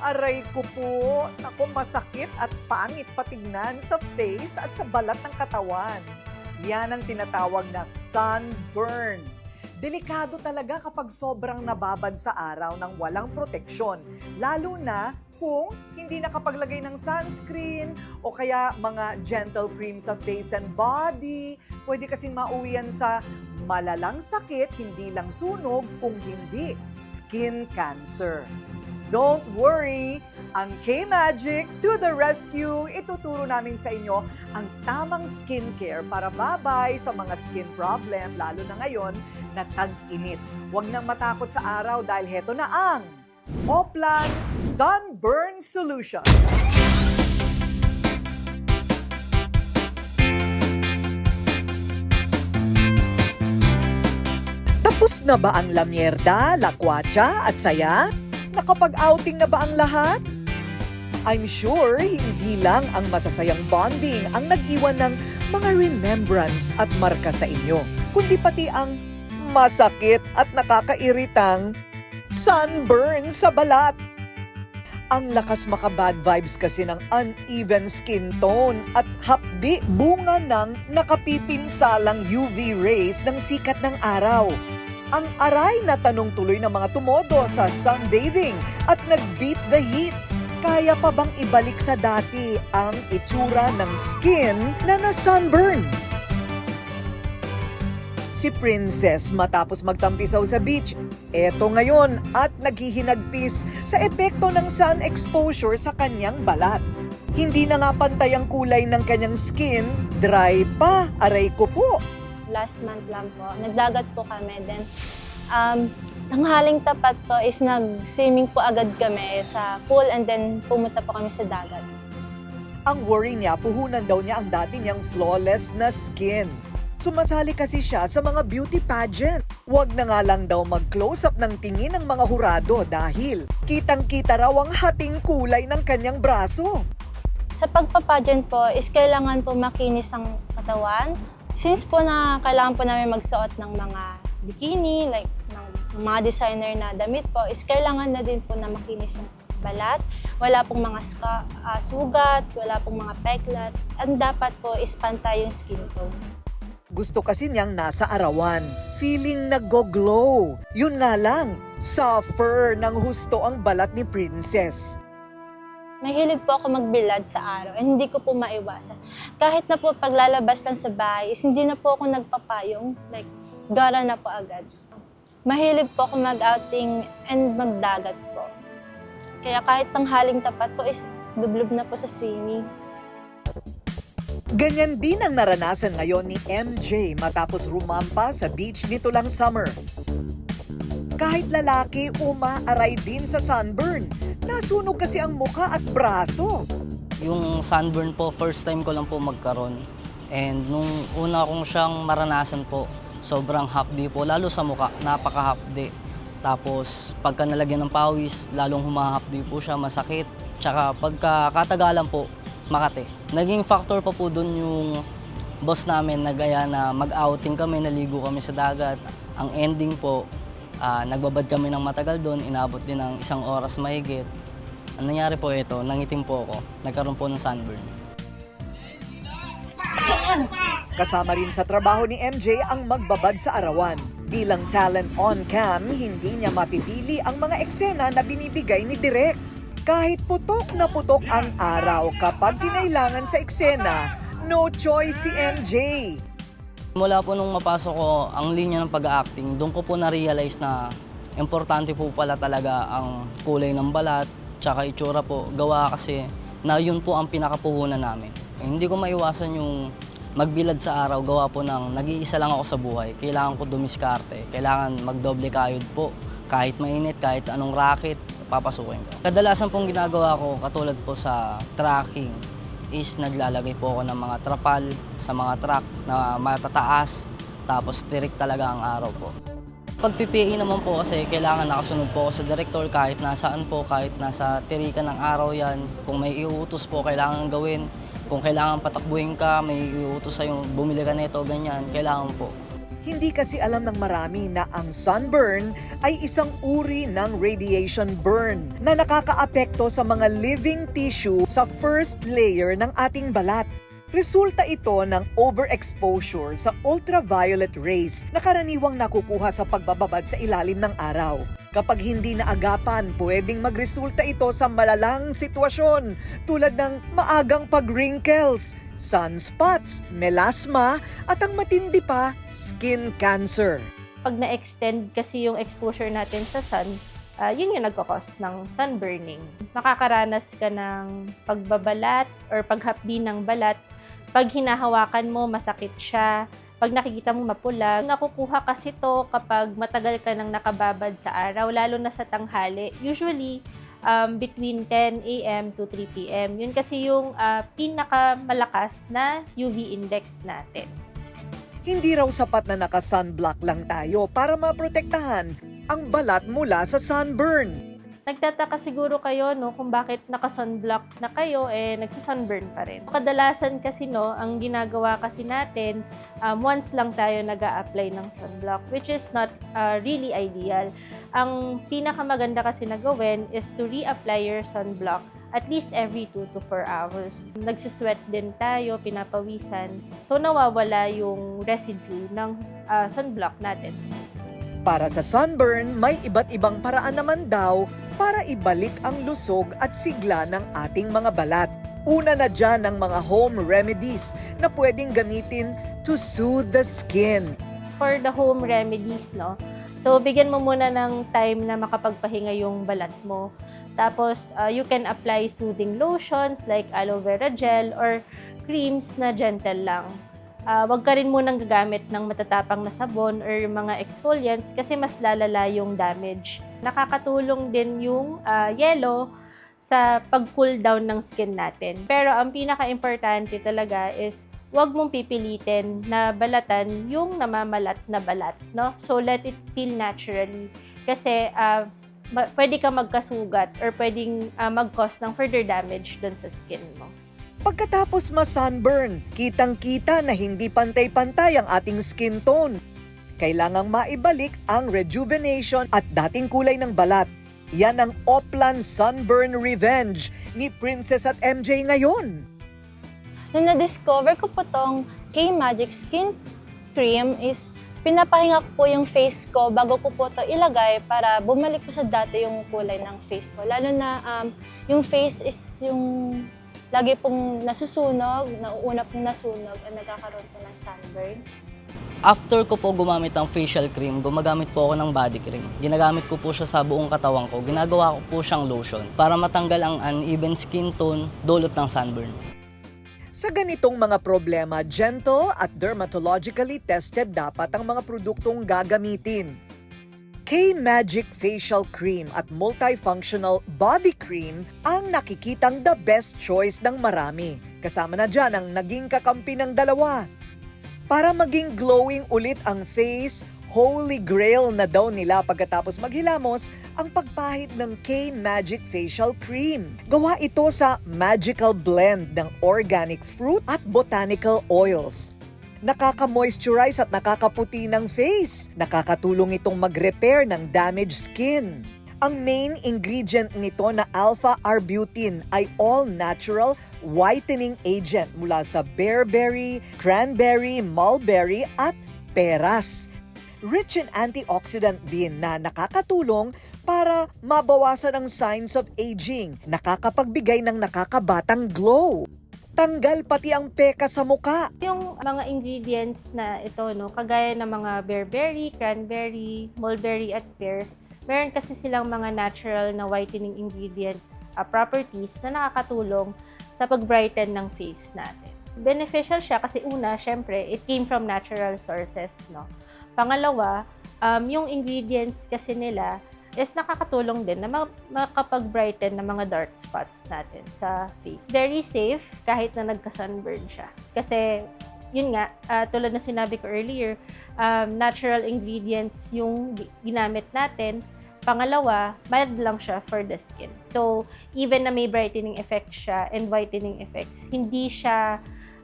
Aray ko po, ako masakit at pangit patignan sa face at sa balat ng katawan. Yan ang tinatawag na sunburn. Delikado talaga kapag sobrang nababad sa araw ng walang proteksyon, lalo na kung hindi nakapaglagay ng sunscreen o kaya mga gentle cream sa face and body. Pwede kasing mauwian sa malalang sakit, hindi lang sunog, kung hindi skin cancer. Don't worry! Ang K-Magic to the rescue! Ituturo namin sa inyo ang tamang skincare para babay sa mga skin problem, lalo na ngayon na tag-init. Huwag nang matakot sa araw dahil heto na ang Oplan Sunburn Solution. Tapos na ba ang lamyerda, lakwatsa at saya? Nakapag-outing na ba ang lahat? I'm sure hindi lang ang masasayang bonding ang nag-iwan ng mga remembrance at marka sa inyo, kundi pati ang masakit at nakakairitang sunburn sa balat. Ang lakas maka-bad vibes kasi ng uneven skin tone at hapdi bunga ng nakapipinsalang UV rays ng sikat ng araw. Ang aray na tanong tuloy ng mga tumodo sa sunbathing at nag-beat the heat. Kaya pa bang ibalik sa dati ang itsura ng skin na na-sunburn? Si Princess matapos magtampisaw sa beach, eto ngayon at naghihinagpis sa epekto ng sun exposure sa kanyang balat. Hindi na nga pantay ang kulay ng kanyang skin, dry pa, aray ko po. Last month lang po. Nagdagat po kami. Then, um, nanghaling tapat po is nag-swimming po agad kami sa pool and then pumunta po kami sa dagat. Ang worry niya, puhunan daw niya ang dati niyang flawless na skin. Sumasali kasi siya sa mga beauty pageant. Huwag na nga lang daw mag-close up ng tingin ng mga hurado dahil kitang-kita raw ang hating kulay ng kanyang braso. Sa pagpapageant po is kailangan po makinis ang katawan. Since po na kailangan po namin magsuot ng mga bikini, like ng mga designer na damit po, is kailangan na din po na makinis yung balat. Wala pong mga ska, ah, sugat, wala pong mga peklat. Ang dapat po is pantay yung skin tone. Gusto kasi niyang nasa arawan. Feeling nag-glow. Yun nga lang, suffer ng husto ang balat ni Princess. Mahilig po ako magbilad sa araw and hindi ko po maiwasan. Kahit na po paglalabas lang sa bahay is hindi na po ako nagpapayong. Like, gara na po agad. Mahilig po ako mag-outing and magdagat po. Kaya kahit tanghaling tapat po is dublog na po sa swimming. Ganyan din ang naranasan ngayon ni MJ matapos rumampa sa beach nito lang summer. Kahit lalaki, umaaray din sa sunburn. Nasunog kasi ang muka at braso. Yung sunburn po, first time ko lang po magkaroon. And nung una kong siyang maranasan po, sobrang hapdi po, lalo sa muka, napaka-hapdi. Tapos pagka nalagyan ng pawis, lalong humahapdi po siya, masakit. Tsaka pagka katagalan po, makate. Naging factor pa po dun yung boss namin nagaya na mag-outing kami, naligo kami sa dagat. Ang ending po, ah, nagbabad kami ng matagal doon, inabot din ng isang oras mahigit. Ang nangyari po ito, nangitim po ako. Nagkaroon po ng sunburn. Kasama rin sa trabaho ni MJ ang magbabad sa arawan. Bilang talent on cam, hindi niya mapipili ang mga eksena na binibigay ni Direk. Kahit putok na putok ang araw kapag kinailangan sa eksena, no choice si MJ. Mula po nung mapasok ko ang linya ng pag-acting, doon ko po na-realize na importante po pala talaga ang kulay ng balat, tsaka itsura po. Gawa kasi na yun po ang pinakapuhunan namin. Hindi ko maiwasan yung magbilad sa araw, gawa po ng nag-iisa lang ako sa buhay. Kailangan ko dumiskarte, kailangan magdoble kayod po. Kahit mainit, kahit anong racket, papasukin ko. Kadalasan pong ginagawa ko, katulad po sa tracking, is naglalagay po ako ng mga trapal sa mga truck na matataas, tapos tirik talaga ang araw po. Pag PPE naman po kasi kailangan nakasunod po ako sa director kahit nasaan po, kahit nasa tirikan ng araw yan. Kung may iuutos po, kailangan gawin. Kung kailangan patakbuhin ka, may iuutos sa'yo, bumili ka nito, ganyan, kailangan po. Hindi kasi alam ng marami na ang sunburn ay isang uri ng radiation burn na nakakaapekto sa mga living tissue sa first layer ng ating balat. Resulta ito ng overexposure sa ultraviolet rays na karaniwang nakukuha sa pagbababad sa ilalim ng araw. Kapag hindi naagapan, pwedeng magresulta ito sa malalang sitwasyon tulad ng maagang pag-wrinkles, sunspots, melasma at ang matindi pa, skin cancer. pag na-extend kasi yung exposure natin sa sun, ah, yun yung nagkakos ng sunburning. Makakaranas ka ng pagbabalat or paghapdi ng balat. Pag hinahawakan mo, masakit siya. Pag nakikita mo mapula, nakukuha kasi to kapag matagal ka nang nakababad sa araw, lalo na sa tanghali. Usually, um, between 10 a.m. to 3 p.m. Yun kasi yung ah, pinakamalakas na UV index natin. Hindi raw sapat na naka-sunblock lang tayo para maprotektahan ang balat mula sa sunburn. Nagtataka siguro kayo no kung bakit naka-sunblock na kayo eh nagsa-sunburn pa rin. Kadalasan kasi no, ang ginagawa kasi natin um, once lang tayo nag apply ng sunblock which is not uh, really ideal. Ang pinakamaganda kasi na gawin is to reapply your sunblock at least every 2 to 4 hours. Nagsusweat din tayo, pinapawisan. So nawawala yung residue ng uh, sunblock natin. Para sa sunburn, may iba't ibang paraan naman daw para ibalik ang lusog at sigla ng ating mga balat. Una na dyan ang mga home remedies na pwedeng gamitin to soothe the skin. for the home remedies, no? So, bigyan mo muna ng time na makapagpahinga yung balat mo. Tapos, uh, you can apply soothing lotions like aloe vera gel or creams na gentle lang. Uh, wag ka rin munang gagamit ng matatapang na sabon or mga exfoliants kasi mas lalala yung damage. Nakakatulong din yung uh, yellow sa pag-cool down ng skin natin. Pero ang pinaka-importante talaga is huwag mong pipilitin na balatan yung namamalat na balat, no? So, let it feel naturally. Kasi, ma- pwede ka magkasugat or pwedeng ah, mag-cause ng further damage dun sa skin mo. Pagkatapos ma-sunburn, kitang-kita na hindi pantay-pantay ang ating skin tone. Kailangang maibalik ang rejuvenation at dating kulay ng balat. Yan ang Oplan Sunburn Revenge ni Princess at MJ ngayon. Nung na-discover ko po tong K-Magic Skin Cream is pinapahinga ko po yung face ko bago ko po to ilagay para bumalik po sa dati yung kulay ng face ko. Lalo na um, yung face is yung lagi pong nasusunog, nauuna pong nasunog at nagkakaroon po ng sunburn. After ko po gumamit ng facial cream, gumagamit po ako ng body cream. Ginagamit ko po siya sa buong katawan ko. Ginagawa ko po siyang lotion para matanggal ang uneven skin tone dulot ng sunburn. Sa ganitong mga problema, gentle at dermatologically tested dapat ang mga produktong gagamitin. K-Magic Facial Cream at Multifunctional Body Cream ang nakikitang the best choice ng marami. Kasama na dyan ang naging kakampi ng dalawa. Para maging glowing ulit ang face, holy grail na daw nila pagkatapos maghilamos ang pagpahid ng K-Magic Facial Cream. Gawa ito sa magical blend ng organic fruit at botanical oils. Nakaka-moisturize at nakakaputi ng face. Nakakatulong itong mag-repair ng damaged skin. Ang main ingredient nito na alpha-arbutin ay all-natural whitening agent mula sa bearberry, cranberry, mulberry at peras. Rich in antioxidant din na nakakatulong para mabawasan ang signs of aging, nakakapagbigay ng nakakabatang glow. Tanggal pati ang peka sa muka. Yung mga ingredients na ito, no, kagaya ng mga bearberry, cranberry, mulberry at pears, meron kasi silang mga natural na whitening ingredient uh, properties na nakakatulong sa pag-brighten ng face natin. Beneficial siya kasi una, syempre, it came from natural sources, no. Pangalawa, um, yung ingredients kasi nila is nakakatulong din na ma- makapag-brighten ng mga dark spots natin sa face. Very safe kahit na nagka-sunburn siya. Kasi, yun nga, ah, tulad na sinabi ko earlier, um, natural ingredients yung gi- ginamit natin. Pangalawa, mild lang siya for the skin. So, even na may brightening effect siya and whitening effects, hindi siya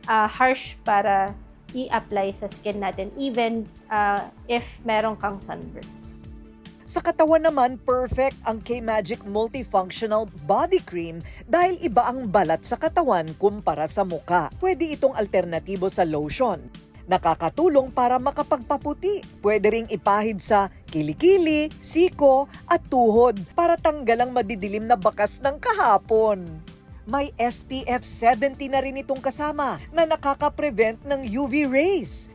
ah, harsh para i-apply sa skin natin even uh, if meron kang sunburn. Sa katawan naman, perfect ang K-Magic Multifunctional Body Cream dahil iba ang balat sa katawan kumpara sa muka. Pwede itong alternatibo sa lotion. Nakakatulong para makapagpaputi. Pwede ring ipahid sa kilikili, siko at tuhod para tanggal ang madidilim na bakas ng kahapon. May SPF 70 na rin itong kasama na nakaka-prevent ng UV rays.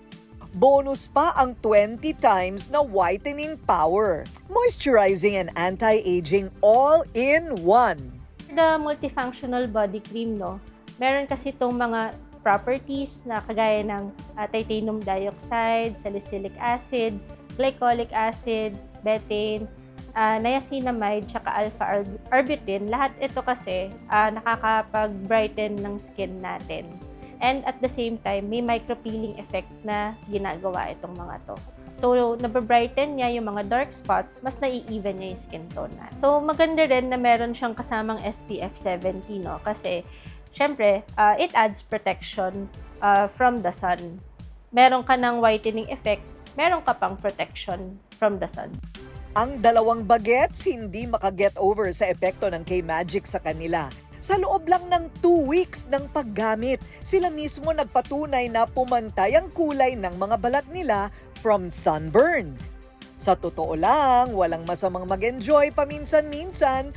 Bonus pa ang 20 times na whitening power. Moisturizing and anti-aging all in one. The multifunctional body cream, no, meron kasi itong mga properties na kagaya ng uh, titanium dioxide, salicylic acid, glycolic acid, betaine, uh, niacinamide, tsaka alpha-arbutin. Lahat ito kasi uh, nakakapag-brighten ng skin natin. And at the same time, may micropeeling effect na ginagawa itong mga to. So, nababrighten niya yung mga dark spots, mas nai-even niya yung skin tone na. So, maganda rin na meron siyang kasamang SPF 70, no? Kasi, syempre, uh, it adds protection uh, from the sun. Meron ka ng whitening effect, meron ka pang protection from the sun. Ang dalawang bagets hindi makaget over sa epekto ng K-Magic sa kanila. Sa loob lang ng 2 weeks ng paggamit, sila mismo nagpatunay na pumantay ang kulay ng mga balat nila from sunburn. Sa totoo lang, walang masamang mag-enjoy paminsan-minsan.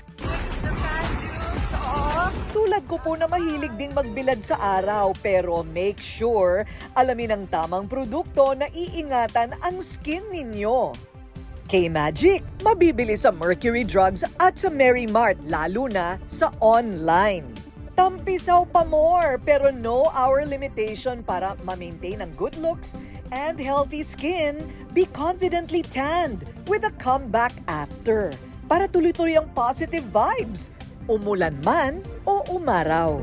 Tulad ko po na mahilig din magbilad sa araw pero make sure alamin ang tamang produkto na iingatan ang skin ninyo. K-Magic, mabibili sa Mercury Drugs at sa Mary Mart, lalo na sa online. Tampisaw pa more, pero no hour limitation para ma-maintain ang good looks and healthy skin. Be confidently tanned with a comeback after. Para tuloy-tuloy ang positive vibes, umulan man o umaraw.